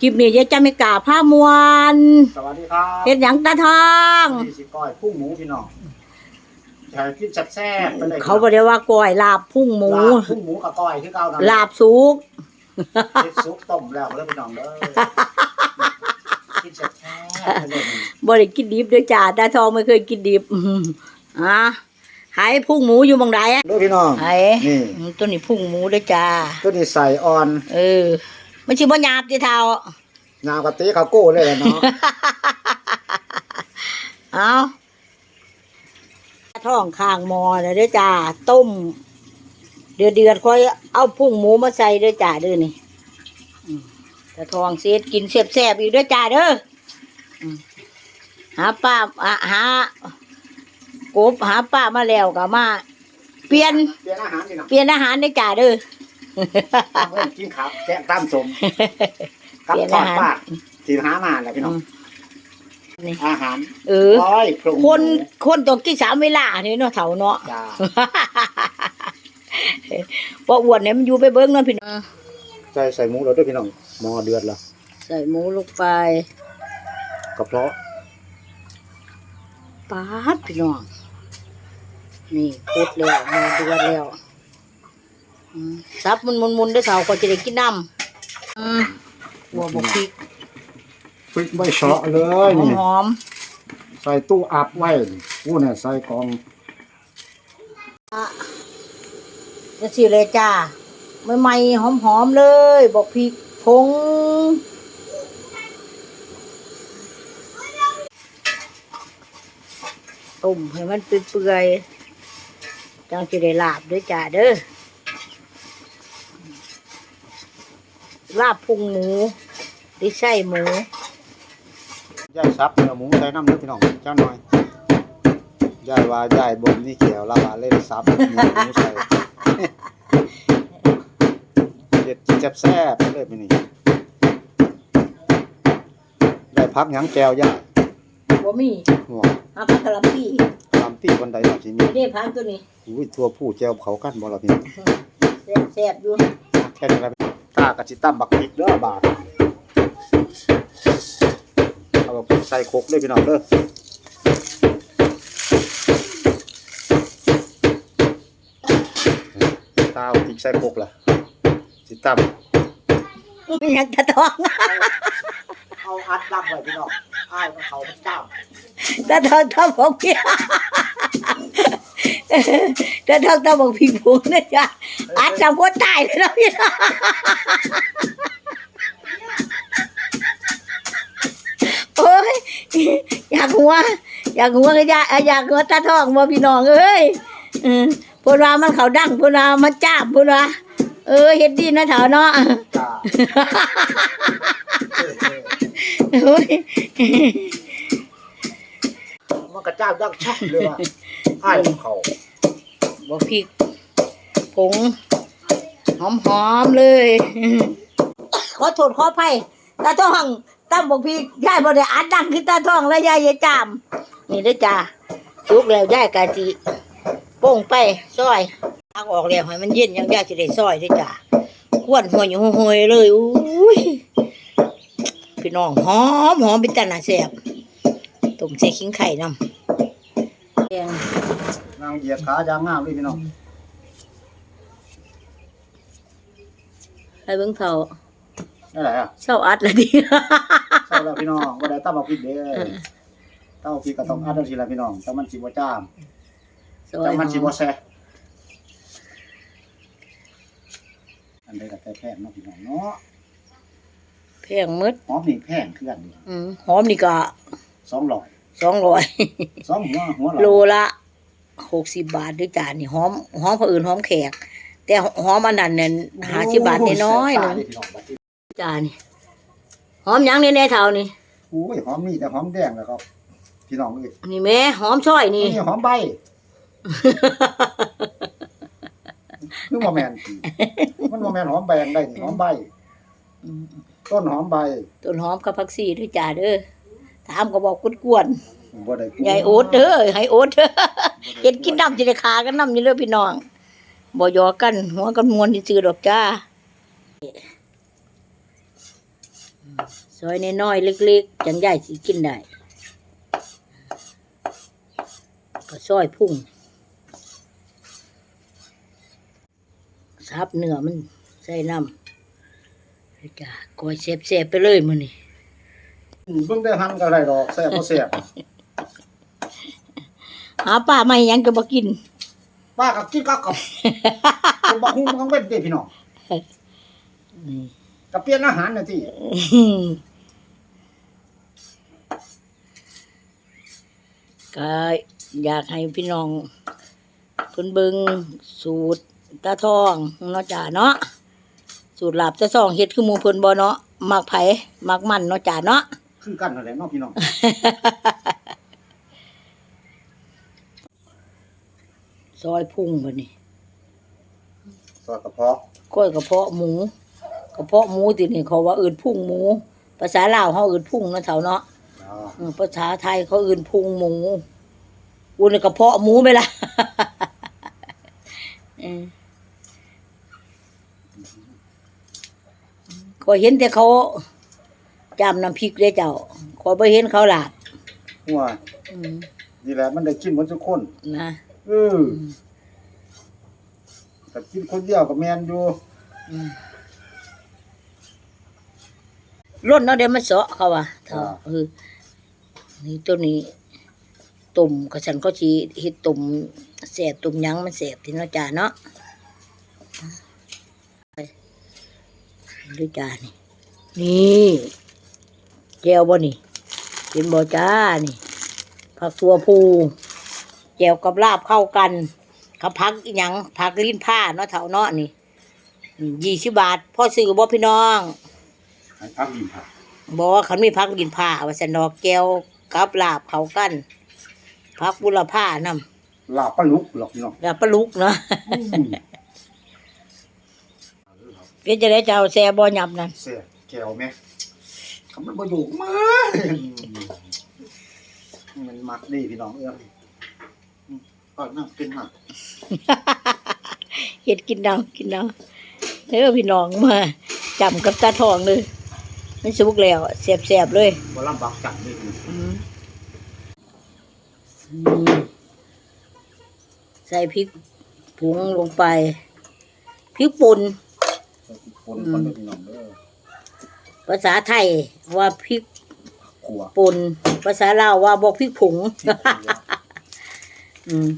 คลิปนี้ยายจะไม่กล้าผ้ามวนสวัสดีครับเฮ็ดหยังตาทองนี่สิก้อยพุ่งหมูพี่น้องอยากกินแซ่บๆไปเลยเขาบอกได้ว่าก้อยลาบพุ่งหมูลาบพุ่งหมูกับก้อยคือเก่านะลาบสุกเฮ็ดซุปต้มแล้วเลยพี่น้องเด้อกินแซ่บๆไปเลยบ่ได้กินดิบเด้วยจ้าตาทองไม่เคยกินดิบอื้อหืออะหายพุ่งหมูอยู่บังใดอะเด้อพี่น้องไอ้นี่ตัวนี้พุ่งหมูเด้วยจ้าตัวนี้ใส่อ่อน เออ มันชื่อบ่หยาบติเท่าน้ำกะทิข้าวโก้เลยแหละเนาะเอาท้องข้างหมอนะเด้อจ้าต้ม เดือดเดือดๆค่อยเอาพุ่งหมูมาใส่เด้อจ้าเด้อนี่อืมถ้าท้องเสียกินแซ่บๆอีกเด้อจ้าเด้ออืมหาป้าอะหากบหาป้ามาแล้วก็มา เปลี่ยนเปลี่ยนอาหารพี่น้องเปลี่ยนอาหารเด้อจ้าเด้อ เอาไว้กินขับแกงตามสมกับเปลี่ยนทออาดหารปลาที่หามาแหละพี่น้องนี่ อาหารเออก้อยปรุงหคมูนคนต้องกินสามเวลานี่เนาะเฒ่าเนาะ จ้าบ่อ้วนเนี่ยมันอยู่ไปเบิ่งเนาะพี่น้องใส่ใส่หมูแล้วด้วยพี่น้องหม้อเดือดแล้วใส่หมูลงไปกระเพาะปาดพี่น้องนี่พุดแล้วมาเดือดแล้วอืม ซับมันมุนมุนๆได้อเฒ่าก็จะได้กินน้ำอืมหัวบกพริกพริกไม่เฉาะเลยหอมนี่หอมใส่ตู้อับไว้อู้เนี่ยใส่กล่องๆจะสิเลยจ้าใหม่ๆหอมหอมๆเลยบอกพริกผงต้มให้มันเปื่อยๆจังจะได้ลาบด้วยจ้าเด้อ ลาบพุงหมูดิไส้หมูย่ายซับเนื้อหมูใส่น้ำเนื้อพี่น้องเจ้าหน่อยย่ายว่าย่ายบนนี่เขียวลาวาเล่นซับเนื้อหมูใส่เด็ดแซ่บแซ่บๆเลยพี่นี่ได้พักหยังแจวย่ายบ่มีหัวเอาผักกะหล่ำปีตามที่วันใดเราทีนี้นี่พักตัวนี้ อุ้ยทั่วผู้แจวเขากันบ่เราพี่น้องแซ่บๆอยู่ แค่นี้ครับ ตากระจิตั้มบักพริกเด้อบาทเอาบักพริกใส่โคกเลยพี่น้องเด้อตาพริกใส่โคกล่ะจิตั้มยังตะท้องเอาอัดรับไว้พี่น้องอ้ายมันเขามันจ้าตะทองทำบอกพี่ตะทองทำบอกพี่ผงนะจ๊ะ อาจจะพ้นตายเลยนะพี่น้องโอ้ยอยากหัว อยากหัวก็อยากอยากหัวตาทองบ่พี่น้องเอ้ยเออพูดว่ามันเขาดังพูดว่ามันจ้าบพูดว่าเออเฮ็ดดีนะเถาเนาะจ้าโอ้ยมันกระเจ้าดังชักเลยว่าอ้ายมันเขาบ่พริกผง หอมๆเลยขอโทษขออภัยตาทองตำบอกพริกยายบ่ได้อัดดังคือตาทองและยายยายจามนี่เด้อจ้าสุกแล้วยายกะจิโป่งไปซอยเอาออกแล้วให้มันเย็นยังยายสิได้ซอยเด้อจ้าควนหัวอยู่หอยๆเลยอุ้ยพี่น้องหอมหอมเป็นตาหน้าแซ่บต้มใส่ขิงไข่นำแดงนางเหยียดขายางงามเลยพี่น้อง ให้เบิ่งเท่าได้ไหนอะเช้าอัดละดีเศร้าแล้วพี่น้องว่าได้ตั้มบักพริกเด้อตั้มบักพริกก็ต้องอัดจังซี่ล่ะพี่น้องแต่มันสิบ่จ้ามซอแต่ยมันสิหอบ่มแซ่อันใดก็แต่แพงเนาะพี่น้องเนาะแพงหมืดหอมนี่แพงคือกันดิอืมหอมนี่ก็200สองร้อยสองหัวหัวโลละหกสิบบาทด้วยจานนี่หอมหอมผู้อื่นหอมแขก แต่หอมอันนั้นเนี่ยหาสิบบาทน้อยๆหนึงจานนี่หอมหยังในในเท่านี่โอ้ยหอมนี่แต่หอมแดงแล้วครับพี่น้องเอ้ยนี่แม่หอมช่อยนี่นี่หอมใบคือบ่แม่นสิมันบ่แม่นหอมแบงได้นี่หอมใบอืมต้นหอมใบต้นหอมกับผักชีด้วยจ้าเด้อถามก็บอกกวนบ่ได้ๆยายโอ๊ตเด้อให้โอ๊ตเด้อเฮ็ดกินน้ำจะได้ขากันน้ำนี่เด้อพี่น้อง บ่หยอกกันหัวกันมวนซื่อๆดอกจ้าซอยน้อยๆเล็กๆจังใหญ่สิกินได้ก็ซอยพุ่งซับเนื้อมันใส่น้ำแล้วจ้ะกอยเสียบๆไปเลยมื้อนี้อืมเบิ่งได้หันก็ได้ดอกแซ่บบ่แซ่บหาป้าไม่ยังก็บ่กิน ป้าก็กินกับกับผมบ่ฮู้มันเว้นเด้พี่น้องนี่ก็เปลี่ยนอาหารน่ะติก็อยากให้พี่น้องเพิ่นเบิ่งสูตรตาทองเนาะจ้าเนาะสูตรลาบตาทองเฮ็ดคือหมู่เพิ่นบ่เนาะมักไผมักมันเนาะจ้าเนาะคือกันนั่นแหละเนาะพี่น้อง ซอยพุงบัดนี้ซอสกระเพาะก้อยกระเพาะหมู กระเพาะหมูตินี่เขาว่าเอื่นพุงหมู ภาษาลาวเขาเอื่นพุงเนาะเฒ่าเนาะอ๋อเออภาษาไทยเขาเอื่นพุงหมูอุ่นกระเพาะหมูไหมล่ะ เออขอยเห็นแต่เขาจำน้ำพริกเลยเจ้าขอยไปเห็นเขาหลาบหัวอืมนี่แหละมันได้กินหมดทุกคนนะ เออแต่กินคนเดียวก็แม่นอยู่อืมร่นเนาะเดี๋ยวมันเสาะเขาว่าเถอะเออนี่ตัวนี้ตุ่มกระสันก็ชีเฮ็ดตุ่มแสบตุ่มหยังมันแสบที่เนาะจ้าเนาะไปดูจ้านี่ นี่แจวบ่นี่กินบ่จ้านี่ผักตัวผู แจวกับลาบเข้ากันกับพักอีหยังพักลิ้นผ้าเนาะเถาเนาะนี่ยี่สิบบาทพ่อซื้อบ่พี่น้องให้พักดินครับบอกว่าคันมีพักกินผ้าว่าสันดอกแก้วกับลาบเขากันพักบุรผ้านำลาบปลาลุกหรอกพี่น้องลาบปลาลุกเนาะอืมก็จะได้เจ้าแซ่บ่ยับนั่นแซ่บแก้วแม่คำมันบ่อยู่มามันมักดีพี่น้องเอ้ย อืมก็นั่งกินหักเฮ็ดกินเอากินเอาเด้อพี่น้องมาจำกับตาทองเลยมันสุกแล้วแซ่บๆเลยบ่ลำบากจังนี่พี่อืมนี่ใส่พริกผงลงไปพริกป่นคนคนเด้อพี่น้องเด้อภาษาไทยว่าพริกขัวป่นภาษาลาวว่าบอกพริกผงอืม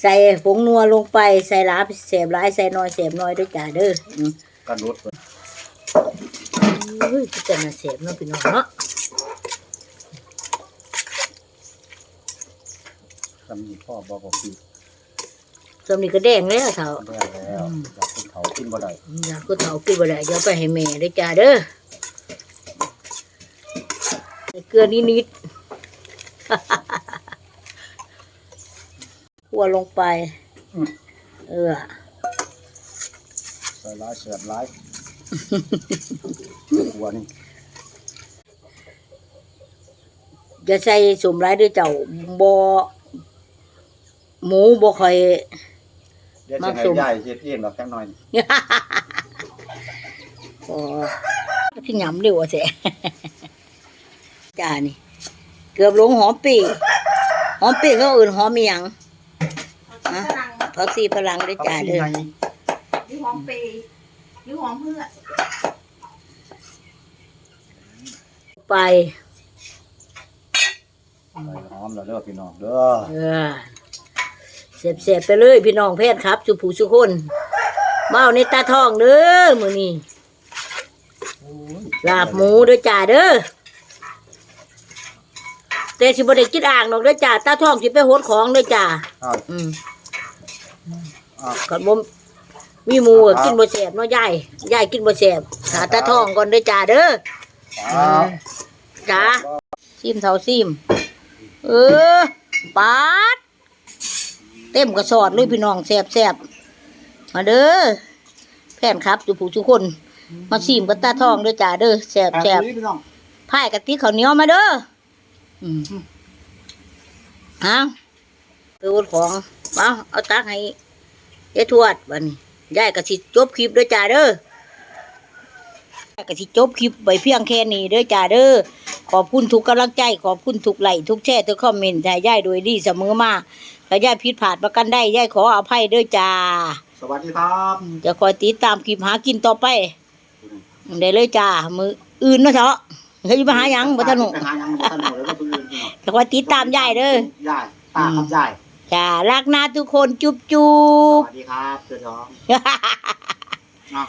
ใส่ผงนัวลงไปใส่หลาเสียบหลายใส่น้อยเสียบน้อยด้วยจ้าเด้ออืมกระโดดไปเฮ้ยพิจารณาเสียบเนาะพี่น้องเนาะทำนี่พ่อบอกบอกพี่สำนี้ก็แดงแล้วเถาได้แล้วอยากเป็นเขากินบ่ได้อยากก็เถากินบ่ได้เดี๋ยวไปให้แม่ด้วยจ้าเด้อใส่เกลือนิดนิดๆ คั่วลงไป เออใส่ร้ายเสียบร้ายขัวนี่จะใส่สมร้ายด้วยเจ้าบอหมูบ่ค่อยเดี๋ยวมัจะกให้สุ่มยายเฮ็ดเองหรอกแค่น้อยนี่พอที่หยำเร็วอะเสจ้านี่ เกือบหลงหอมปีหอมปีเขาอื่นหอมมีหยังฮะ พักซีพลังด้วยจ้าเด้อเอาสิให้หรือหอมเปรย์หรือหอมเพื่อไปใส่หอมแล้วเด้อพี่น้องเด้อเออเสียบๆไปเลยพี่น้องแพทย์ครับ สุผู้สุคนมาเอาในตาทองเด้อมื้อนี้ลาบหมูเด้อจ้าเด้อแต่สิบ่ได้กินอ่างดอกเด้อจ้าตาทองสิไปโหดของเด้อจ้าอ้าวอืม อ้าวก่อนบ่มีหมูอะกินบ่แซ่บเนาะยายยายกินบ่แซ่บหาตาทองก่อนเด้อจ้าเด้ออ้าวจ้าซิมเท่าซิมเออปาดเต็มกระสอดเลยพี่น้องแซ่บแซ่บมาเด้อแฟนครับอยู่ผู้ทุกคน มาซิมกับตาทองเด้อจ้าเด้อแซ่บแซ่บพี่น้องพายกะติข้าวเหนียวมาเด้ออืมฮะไปโอนของมาเอาตักให้ ยายทวดบัดนี้ยายก็สิจบคลิปเด้อจ้าเด้อก็สิจบคลิปไว้เพียงแค่นี้เด้อจ้าเด้อขอบคุณทุกกำลังใจ ขอบคุณทุกไลค์ทุกแชร์ทุกคอมเมนต์ให้ย่ายโดยดีเสมอมาถ้าย่ายผิดพลาดประกันได้ย่ายขออภัยเด้อจ้า สวัสดีครับจะคอยติดตามคลิปหากินต่อไปได้เลยจ้า มืออื่นเนาะเถอะเฮ้ยมาหาหยังบ่ทันหนูไปหาหยังบ่ทันหนูแล้วก็เพิ่งเรียนพี่น้องจะคอยติดตามย่ายเด้อยายตาครับยาย จ้ารักนาทุกคนจุ๊บจุ๊สบ วัสดีครับเจ้าท้อง เนาะ